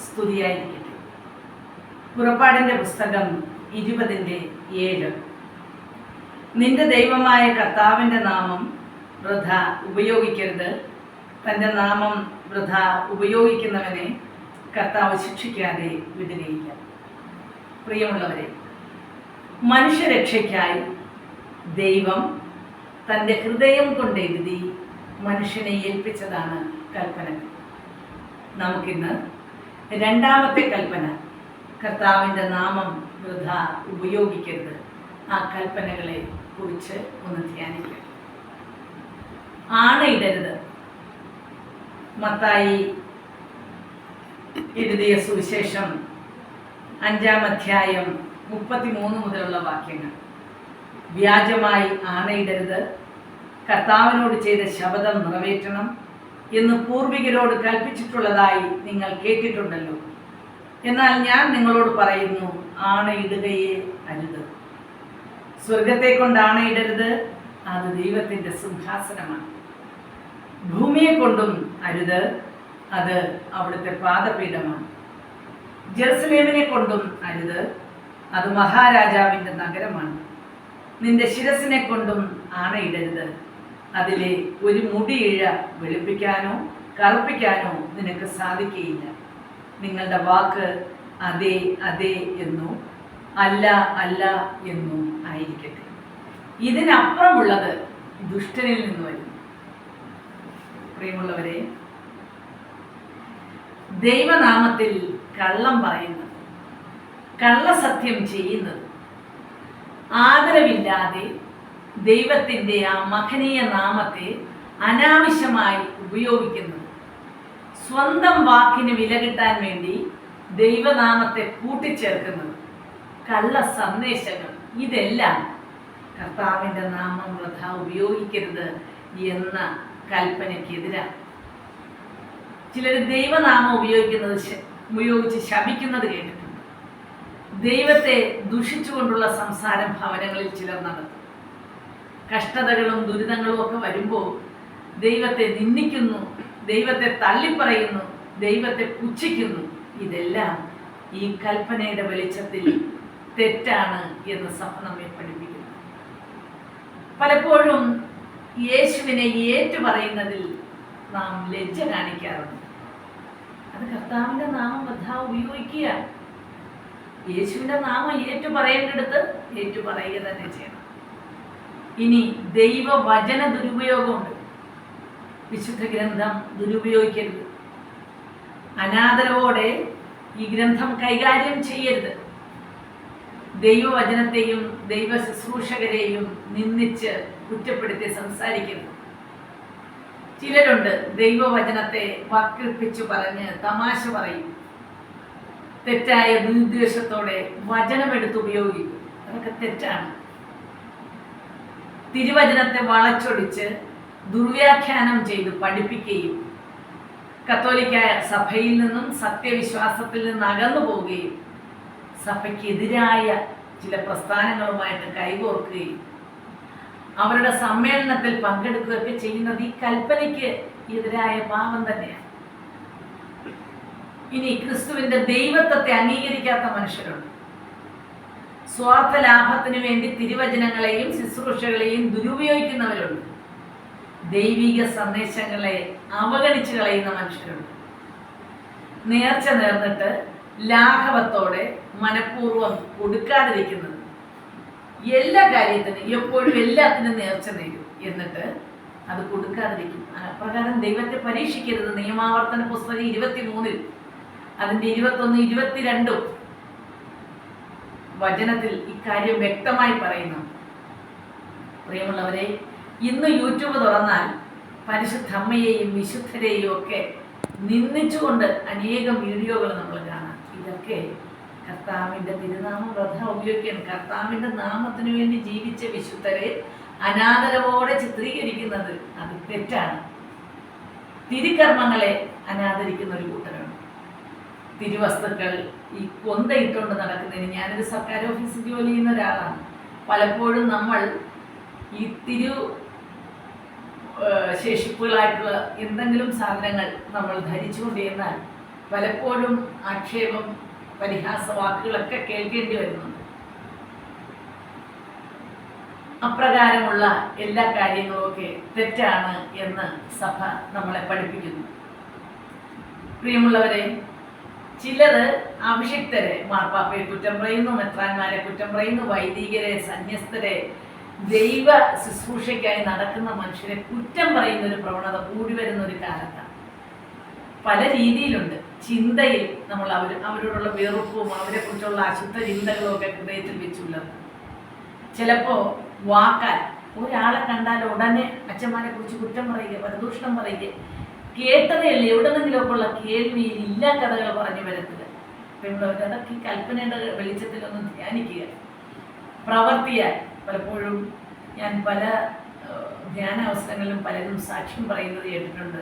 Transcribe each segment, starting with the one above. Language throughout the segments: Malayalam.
സ്തുതിയായിരിക്കട്ടെ. പുറപ്പാടിന്റെ പുസ്തകം ഇരുപതിന്റെ ഏഴ്. നിന്റെ ദൈവമായ കർത്താവിന്റെ നാമം വൃഥ ഉപയോഗിക്കരുത്. തന്റെ നാമം വൃഥ ഉപയോഗിക്കുന്നവനെ കർത്താവ് ശിക്ഷിക്കാതെ വിടുകയില്ല. പ്രിയമുള്ളവരെ മനുഷ്യരക്ഷയ്ക്കായി ദൈവം തന്റെ ഹൃദയം കൊണ്ട് എഴുതി മനുഷ്യനെ ഏൽപ്പിച്ചതാണ് കൽപ്പന. നമുക്കിന്ന് രണ്ടാമത്തെ കൽപ്പന. കർത്താവിന്റെ നാമം വൃഥ ഉപയോഗിക്കരുത്. ആ കൽപ്പനകളെ കുറിച്ച് ഒന്ന് ധ്യാനിക്കാം. ആണയിടരുത്. മത്തായി എഴുതിയ സുവിശേഷം അഞ്ചാം അധ്യായം മുപ്പത്തിമൂന്ന് മുതലുള്ള വാക്യങ്ങൾ. വ്യാജമായി ആണയിടരുത്. കർത്താവിനോട് ചെയ്ത ശബദം നിറവേറ്റണം. എന്ന് പൂർവികരോട് കൽപ്പിച്ചിട്ടുള്ളതായി നിങ്ങൾ കേട്ടിട്ടുണ്ടല്ലോ. എന്നാൽ ഞാൻ നിങ്ങളോട് പറയുന്നു ആണയിടുകയേ അരുത്. സ്വർഗത്തെ കൊണ്ട് ആണയിടരുത് അത് ദൈവത്തിന്റെ സിംഹാസനമാണ്. ഭൂമിയെ കൊണ്ടും അരുത് അത് അവിടുത്തെ പാദപീഠമാണ്. ജെറുസലേമിനെ കൊണ്ടും അരുത് അത് മഹാരാജാവിന്റെ നഗരമാണ്. നിന്റെ ശിരസിനെ കൊണ്ടും ആണയിടരുത്. അതിലെ ഒരു മുടിയിഴ വെളുപ്പിക്കാനോ കറുപ്പിക്കാനോ നിനക്ക് സാധിക്കുകയില്ല. നിങ്ങളുടെ വാക്ക് അതെ അതെ എന്നോ അല്ല അല്ല എന്നോ ആയിരിക്കട്ടെ. ഇതിനപ്പുറമുള്ളത് ദുഷ്ടനിൽ നിന്ന് വരും. പ്രിയമുള്ളവരെ ദൈവനാമത്തിൽ കള്ളം പറയുന്നത് കള്ളസത്യം ചെയ്യുന്നത് ആദരവില്ലാതെ ദൈവത്തിന്റെ ആ മഹനീയ നാമത്തെ അനാവശ്യമായി ഉപയോഗിക്കുന്നു സ്വന്തം വാക്കിന് വില കിട്ടാൻ വേണ്ടി ദൈവനാമത്തെ കൂട്ടിച്ചേർക്കുന്നത്. കള്ള സന്ദേശങ്ങൾ ഇതെല്ലാം കർത്താവിന്റെ നാമം വൃഥ ഉപയോഗിക്കരുത് എന്ന കൽപ്പനയ്ക്കെതിരാണ്. ചിലർ ദൈവനാമം ഉപയോഗിക്കുന്നത് ഉപയോഗിച്ച് ശപിക്കുന്നത് കേട്ടിട്ടുണ്ട്. ദൈവത്തെ ദുഷിച്ചുകൊണ്ടുള്ള സംസാരം ഭവനങ്ങളിൽ ചിലർ നടത്തും. കഷ്ടതകളും ദുരിതങ്ങളും ഒക്കെ വരുമ്പോൾ ദൈവത്തെ നിന്ദിക്കുന്നു ദൈവത്തെ തള്ളിപ്പറയുന്നു ദൈവത്തെ പുച്ഛിക്കുന്നു. ഇതെല്ലാം ഈ കൽപ്പനയുടെ വെളിച്ചത്തിൽ തെറ്റാണ് എന്ന് നമ്മെ പഠിപ്പിക്കുന്നു. പലപ്പോഴും യേശുവിനെ ഏറ്റു പറയുന്നതിൽ നാം ലജ്ജ കാണിക്കാറുണ്ട്. അത് കർത്താവിന്റെ നാമം വൃഥ ഉപയോഗിക്കുക യേശുവിന്റെ നാമം ഏറ്റുപറയേണ്ടടുത്ത് ഏറ്റുപറയുക ഏറ്റു പറയുക തന്നെ ചെയ്യണം. ഇനി ദൈവവചന ദുരുപയോഗമുണ്ട്. വിശുദ്ധ ഗ്രന്ഥം ദുരുപയോഗിക്കരുത്. അനാദരവോടെ ഈ ഗ്രന്ഥം കൈകാര്യം ചെയ്യരുത്. ദൈവവചനത്തെയും ദൈവ ശുശ്രൂഷകരെയും നിന്ദിച്ച് കുറ്റപ്പെടുത്തി സംസാരിക്കരുത്. ചിലരുണ്ട് ദൈവവചനത്തെ വക്രിപ്പിച്ചു പറഞ്ഞ് തമാശ പറയും. തെറ്റായ ദുരുദ്ദേശത്തോടെ വചനമെടുത്ത് ഉപയോഗിക്കും. അതൊക്കെ തെറ്റാണ്. തിരുവചനത്തെ വളച്ചൊടിച്ച് ദുർവ്യാഖ്യാനം ചെയ്ത് പഠിപ്പിക്കുകയും കത്തോലിക്ക സഭയിൽ നിന്നും സത്യവിശ്വാസത്തിൽ നിന്ന് അകന്നു പോവുകയും സഭയ്ക്കെതിരായ ചില പ്രസ്ഥാനങ്ങളുമായിട്ട് കൈകോർക്കുകയും അവരുടെ സമ്മേളനത്തിൽ പങ്കെടുക്കുകയൊക്കെ ചെയ്യുന്നത് ഈ കൽപ്പനയ്ക്ക് എതിരായ പാപം തന്നെയാണ്. ഇനി ക്രിസ്തുവിന്റെ ദൈവത്വത്തെ അംഗീകരിക്കാത്ത മനുഷ്യരുണ്ട്. സ്വാർത്ഥ ലാഭത്തിനു വേണ്ടി തിരുവചനങ്ങളെയും ശുശ്രൂഷകളെയും ദുരുപയോഗിക്കുന്നവരുണ്ട്. ദൈവിക സന്ദേശങ്ങളെ അവഗണിച്ചു കളയുന്ന മനുഷ്യരുണ്ട്. നേർച്ച നേർന്നിട്ട് ലാഘവത്തോടെ മനഃപൂർവം കൊടുക്കാതിരിക്കുന്നത് എല്ലാ കാര്യത്തിനും എപ്പോഴും എല്ലാത്തിനും നേർച്ച നേരും. എന്നിട്ട് അത് കൊടുക്കാതിരിക്കും. അപ്രകാരം ദൈവത്തെ പരീക്ഷിക്കരുത്. നിയമാവർത്തന പുസ്തകം ഇരുപത്തി മൂന്നിൽ അതിന്റെ ഇരുപത്തൊന്ന് ഇരുപത്തിരണ്ടും വചനത്തിൽ ഇക്കാര്യം വ്യക്തമായി പറയുന്നു. പ്രിയമുള്ളവരെ ഇന്ന് യൂട്യൂബ് തുറന്നാൽ പരിശുദ്ധമ്മയെയും വിശുദ്ധരെയും ഒക്കെ നിന്ദിച്ചുകൊണ്ട് അനേകം വീഡിയോകൾ നമ്മൾ കാണാം. ഇതൊക്കെ കർത്താവിന്റെ തിരുനാമ വൃഥ ഉപയോഗിക്കാൻ കർത്താവിന്റെ നാമത്തിന് വേണ്ടി ജീവിച്ച വിശുദ്ധരെ അനാദരവോടെ ചിത്രീകരിക്കുന്നത് അത് തെറ്റാണ്. തിരുക്കർമ്മങ്ങളെ അനാദരിക്കുന്ന ഒരു കൂട്ടരുണ്ട് തിരുവസ്തുക്കൾ ഈ കൊന്ത ഇട്ടുകൊണ്ട് നടക്കുന്നതിന് ഞാനൊരു സർക്കാർ ഓഫീസിൽ ജോലി ചെയ്യുന്ന ഒരാളാണ്. പലപ്പോഴും നമ്മൾ ഈ തിരു ശേഷിപ്പുകളായിട്ടുള്ള എന്തെങ്കിലും സാധനങ്ങൾ നമ്മൾ ധരിച്ചുകൊണ്ട് കൊണ്ടിരുന്നാൽ പലപ്പോഴും ആക്ഷേപം പരിഹാസ വാക്കുകളൊക്കെ കേൾക്കേണ്ടി വരുന്നുണ്ട്. അപ്രകാരമുള്ള എല്ലാ കാര്യങ്ങളുമൊക്കെ തെറ്റാണ് എന്ന് സഭ നമ്മളെ പഠിപ്പിക്കുന്നു. പ്രിയമുള്ളവരെ ചിലര് അഭിഷിക്തരെ മാർപ്പാപ്പയെ കുറ്റം പറയുന്നു മെത്രാന്മാരെ കുറ്റം പറയുന്നു വൈദികരെ സന്യസ്തരെ ദൈവ ശുശ്രൂഷയ്ക്കായി നടക്കുന്ന മനുഷ്യരെ കുറ്റം പറയുന്ന ഒരു പ്രവണത കൂടി വരുന്ന ഒരു കാലത്താണ്. പല രീതിയിലുണ്ട്. ചിന്തയിൽ നമ്മൾ അവർ അവരോടുള്ള വെറുപ്പും അവരെ കുറിച്ചുള്ള അശുദ്ധ ചിന്തകളും ഒക്കെ ഹൃദയത്തിൽ വെച്ചുള്ളത്. ചിലപ്പോ വാക്കാൽ ഒരാളെ കണ്ടാൽ ഉടനെ അച്ഛന്മാരെ കുറിച്ച് കുറ്റം പറയുക പരദൂഷണം പറയുക കേട്ടതേയല്ലേ? എവിടെന്നെങ്കിലുമൊക്കെ ഉള്ള കേൾവിയിൽ ഇല്ലാ കഥകൾ പറഞ്ഞു വരത്തില്ല. പെണ്ണവർ അതൊക്കെ കൽപ്പനയുടെ വെളിച്ചത്തിലൊന്നും ധ്യാനിക്കുക. പ്രവർത്തിയാൽ പലപ്പോഴും ഞാൻ പല ധ്യാന അവസരങ്ങളിലും പലരും സാക്ഷ്യം പറയുന്നത് കേട്ടിട്ടുണ്ട്.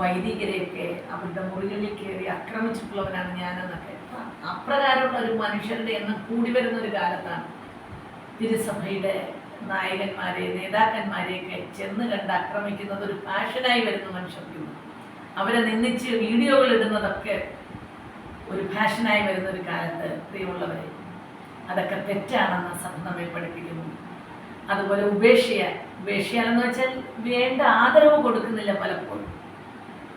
വൈദികരെയൊക്കെ അവരുടെ മുറികളിൽ കയറി ആക്രമിച്ചിട്ടുള്ളവനാണ് ഞാനെന്നൊക്കെ. അപ്രകാരമുള്ള ഒരു മനുഷ്യരുടെ എണ്ണം കൂടി വരുന്ന ഒരു കാലത്താണ് തിരുസഭയുടെ നായകന്മാരെ നേതാക്കന്മാരെയൊക്കെ ചെന്ന് കണ്ട് ആക്രമിക്കുന്നത് ഒരു ഫാഷനായി വരുന്ന മനുഷ്യർക്കുന്നു അവരെ നിന്നിച്ച് വീഡിയോകൾ ഇടുന്നതൊക്കെ ഒരു ഫാഷനായി വരുന്ന ഒരു കാലത്ത് പ്രിയമുള്ളവരെ അതൊക്കെ തെറ്റാണെന്ന് നമ്മെ പഠിപ്പിക്കുന്നു. അതുപോലെ ഉപേക്ഷിയാൽ ഉപേക്ഷിയാലെന്ന് വെച്ചാൽ വേണ്ട ആദരവ് കൊടുക്കുന്നില്ല പലപ്പോഴും.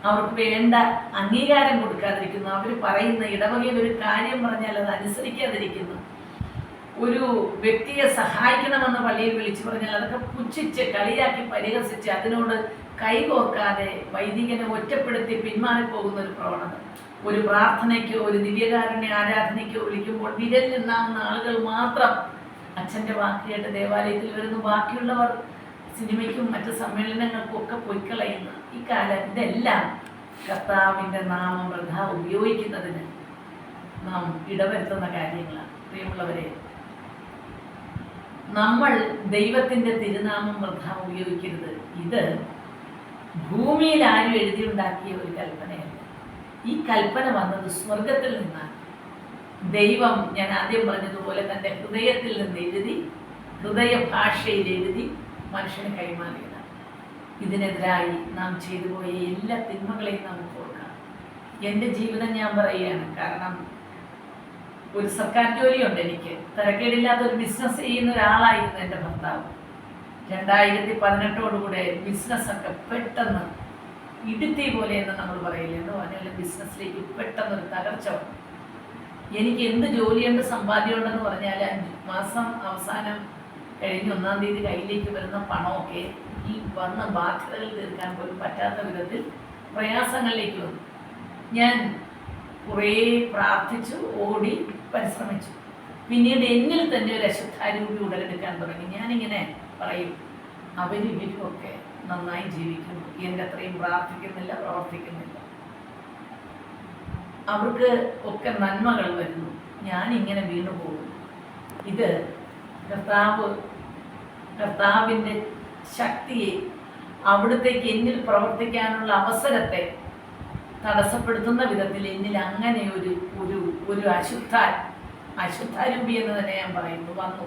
അവർക്ക് വേണ്ട അംഗീകാരം കൊടുക്കാതിരിക്കുന്നു. അവർ പറയുന്ന ഇടവകയിൽ ഒരു കാര്യം പറഞ്ഞാൽ അത് അനുസരിക്കാതിരിക്കുന്നു. ഒരു വ്യക്തിയെ സഹായിക്കണമെന്ന് പള്ളിയിൽ വിളിച്ചു പറഞ്ഞാൽ അതൊക്കെ പുച്ഛിച്ച് കളിയാക്കി പരിഹസിച്ച് അതിനോട് കൈകോർക്കാതെ വൈദികനെ ഒറ്റപ്പെടുത്തി പിന്മാറിപ്പോകുന്ന ഒരു പ്രവണത. ഒരു പ്രാർത്ഥനയ്ക്കോ ഒരു ദിവ്യകാരുണ്യ ആരാധനയ്ക്കോ വിളിക്കുമ്പോൾ വിരൽ നിന്നാകുന്ന ആളുകൾ മാത്രം അച്ഛന്റെ വാക്ക് ദേവാലയത്തിൽ വരുന്നു. ബാക്കിയുള്ളവർ സിനിമയ്ക്കും മറ്റ് സമ്മേളനങ്ങൾക്കും ഒക്കെ പൊയ്ക്കളയുന്ന ഈ ഇതെല്ലാം കർത്താവിന്റെ നാമം വൃഥ ഉപയോഗിക്കുന്നതിന് നാം ഇടവരുത്തുന്ന കാര്യങ്ങളാണ്. പ്രിയമുള്ളവരെ നമ്മൾ ദൈവത്തിന്റെ തിരുനാമം വൃഥ ഉപയോഗിക്കരുത്. ഇത് ഭൂമിയിൽ ആരും എഴുതിയുണ്ടാക്കിയ ഒരു കൽപ്പനയല്ല. ഈ കൽപ്പന വന്നത് സ്വർഗത്തിൽ നിന്നാണ്. ദൈവം ഞാൻ ആദ്യം പറഞ്ഞതുപോലെ തന്റെ ഹൃദയത്തിൽ നിന്ന് എഴുതി ഹൃദയ ഭാഷയിൽ എഴുതി മനുഷ്യന് കൈമാറിയതാണ്. ഇതിനെതിരായി നാം ചെയ്തു പോയ എല്ലാ തിന്മകളെയും നമുക്ക് ഓർക്കാം എന്റെ ജീവിതം ഞാൻ പറയുകയാണ്. കാരണം ഒരു സർക്കാർ ജോലിയുണ്ട് എനിക്ക്. തിരക്കേടില്ലാത്ത ഒരു ബിസിനസ് ചെയ്യുന്ന ഒരാളായിരുന്നു എന്റെ ഭർത്താവ്. രണ്ടായിരത്തി പതിനെട്ടോടുകൂടെ ബിസിനസ്സൊക്കെ പെട്ടെന്ന് ഇടുത്തി പോലെ എന്ന് നമ്മൾ പറയില്ല എന്ന് പറഞ്ഞാൽ ബിസിനസ്സിലേക്ക് പെട്ടെന്ന് ഒരു തകർച്ച എനിക്ക് എന്ത് ജോലിയുണ്ട് സമ്പാദ്യമുണ്ടെന്ന് പറഞ്ഞാൽ മാസം അവസാനം കഴിഞ്ഞ് ഒന്നാം തീയതി കയ്യിലേക്ക് വരുന്ന പണമൊക്കെ ഈ വന്ന ബാധ്യതകൾ തീർക്കാൻ പോലും പറ്റാത്ത വിധത്തിൽ പ്രയാസങ്ങളിലേക്ക് വന്നു. ഞാൻ കുറേ പ്രാർത്ഥിച്ചു ഓടി പരിശ്രമിച്ചു. പിന്നീട് എന്നിൽ തന്നെ ഒരു അശുദ്ധാരൂപി ഉടലെടുക്കാൻ തുടങ്ങി. ഞാനിങ്ങനെ പറയും അവരും ഒക്കെ നന്നായി ജീവിക്കുന്നു. എന്റെ അത്രയും പ്രാർത്ഥിക്കുന്നില്ല പ്രവർത്തിക്കുന്നില്ല. അവർക്ക് ഒക്കെ നന്മകൾ വരുന്നു. ഞാൻ ഇങ്ങനെ വീണു പോകുന്നു. ഇത് കർത്താവ് കർത്താവിന്റെ ശക്തിയെ അവിടത്തേക്ക് എന്നിൽ പ്രവർത്തിക്കാനുള്ള അവസരത്തെ തടസ്സപ്പെടുത്തുന്ന വിധത്തിൽ എന്നിൽ അങ്ങനെ ഒരു ഒരു ഒരു അശുദ്ധ അശുദ്ധാരൂപി എന്ന് തന്നെ ഞാൻ പറയുന്നു വന്നു.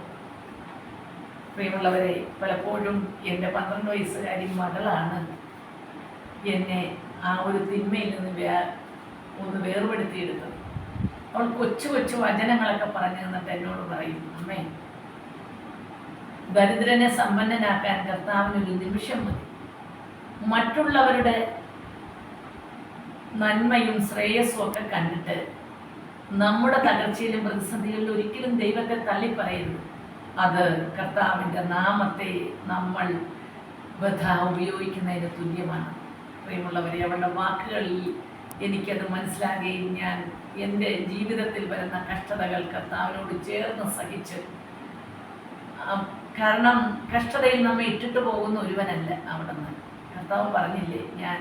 പ്രിയമുള്ളവരെ പലപ്പോഴും എന്റെ പന്ത്രണ്ട് വയസ്സുകാരി മകളാണ് എന്നെ ആ ഒരു തിന്മയിൽ നിന്ന് വേ ഒന്ന് വേർപെടുത്തിയെടുത്തത്. അവൾ കൊച്ചു കൊച്ചു വചനങ്ങളൊക്കെ പറഞ്ഞു തന്നിട്ട് എന്നോട് പറയും അമ്മേ ദരിദ്രനെ സമ്പന്നനാക്കാൻ കർത്താവിനൊരു നിമിഷം മതി. മറ്റുള്ളവരുടെ നന്മയും ശ്രേയസ്സും ഒക്കെ കണ്ടിട്ട് നമ്മുടെ തകർച്ചയിലും പ്രതിസന്ധികളിലും ഒരിക്കലും ദൈവത്തെ തള്ളിപ്പറയരുത്. അത് കർത്താവിന്റെ നാമത്തെ നമ്മൾ വധ ഉപയോഗിക്കുന്നതിന് തുല്യമാണ്. പ്രിയമുള്ളവരെ അവളുടെ വാക്കുകളിൽ എനിക്കത് മനസ്സിലാകുകയും ഞാൻ എന്റെ ജീവിതത്തിൽ വരുന്ന കഷ്ടതകൾ കർത്താവിനോട് ചേർന്ന് സഹിച്ച് കാരണം കഷ്ടതയിൽ നമ്മെ ഇട്ടിട്ട് പോകുന്ന ഒരുവനല്ല അവിടെ നിന്ന് കർത്താവ് പറഞ്ഞില്ലേ ഞാൻ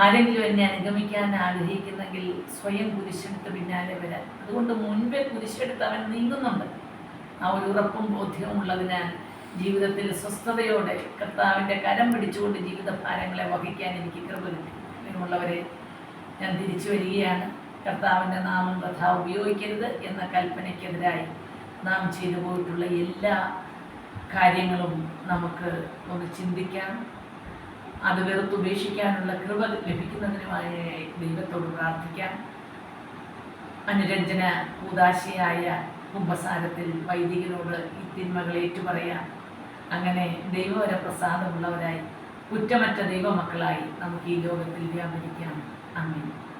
ആരെങ്കിലും എന്നെ അനുഗമിക്കാൻ ആഗ്രഹിക്കുന്നെങ്കിൽ സ്വയം കുരിശെടുത്ത് പിന്നാലെ വരാൻ. അതുകൊണ്ട് മുൻപേ കുരിശെടുത്ത് അവൻ നീങ്ങുന്നുണ്ട്. ആ ഒരു ഉറപ്പും ബോധ്യവും ഉള്ളതിനാൽ ജീവിതത്തിൽ സ്വസ്ഥതയോടെ കർത്താവിന്റെ കരം പിടിച്ചുകൊണ്ട് ജീവിത ഭാരങ്ങളെ വഹിക്കാൻ എനിക്ക് കൃപ കിട്ടി ഞാൻ തിരിച്ചു വരികയാണ്. കർത്താവിന്റെ നാമം കഥ ഉപയോഗിക്കരുത് എന്ന കൽപ്പനയ്ക്കെതിരായി നാം ചെയ്തു പോയിട്ടുള്ള എല്ലാ കാര്യങ്ങളും നമുക്ക് ഒന്ന് ചിന്തിക്കാം. അത് വെറുത്തുപേക്ഷിക്കാനുള്ള കൃപ ലഭിക്കുന്നതിനുമായി ദൈവത്തോട് പ്രാർത്ഥിക്കാം. അനുരഞ്ജന ഉദാശിയായ കുംഭസാരത്തിൽ വൈദികരോട് ഈ തിന്മകൾ ഏറ്റുപറയാം. അങ്ങനെ ദൈവവര പ്രസാദമുള്ളവരായി കുറ്റമറ്റ ദൈവമക്കളായി നമുക്ക് ഈ ലോകത്തിൽ വ്യാപരിക്കാം. അങ്ങനെ